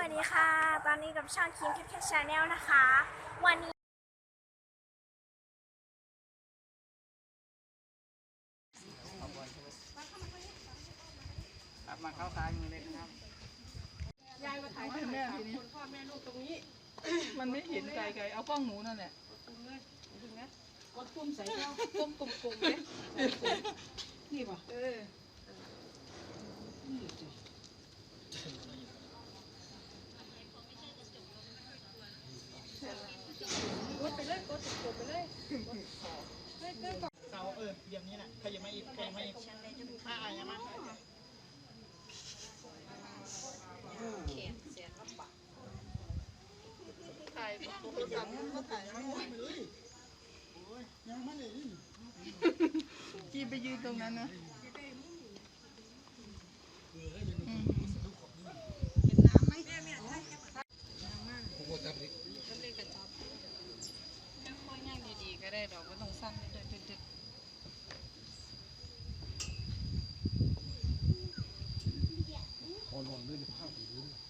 วัสดีค่ะ ตอนนี้กับช่องคิมคิปแคชชาแนลนะคะ วันนี้ครับมาเข้าซ้ายมือเลยนะครับ ยายมาถ่ายให้แม่ทีนี้คนพ่อแม่ลูกตรงนี้ มันไม่เห็นไกลๆเอากล้องหนูนั่นแหละปุ่มเลยถึงนะกดปุ่มใส่เข้าปุ่มปุ่มปุ่มเลยนี่ป่ะเออ กดไปเลยกดกดไปเลยเล่นก่อนเสาเออเดี๋ยวนี้แหละขยับมาอีกขยับมาอีกห้าอะไรนะมั้งถ่ายตัวประจำก็ถ่ายไม่ไหวเลยโอ้ยยังไม่เลยกีไปยืนตรงนั้นนะ สั่นเด็ดเด็เด็ดอ่อนด้วยภาพอย่างนี้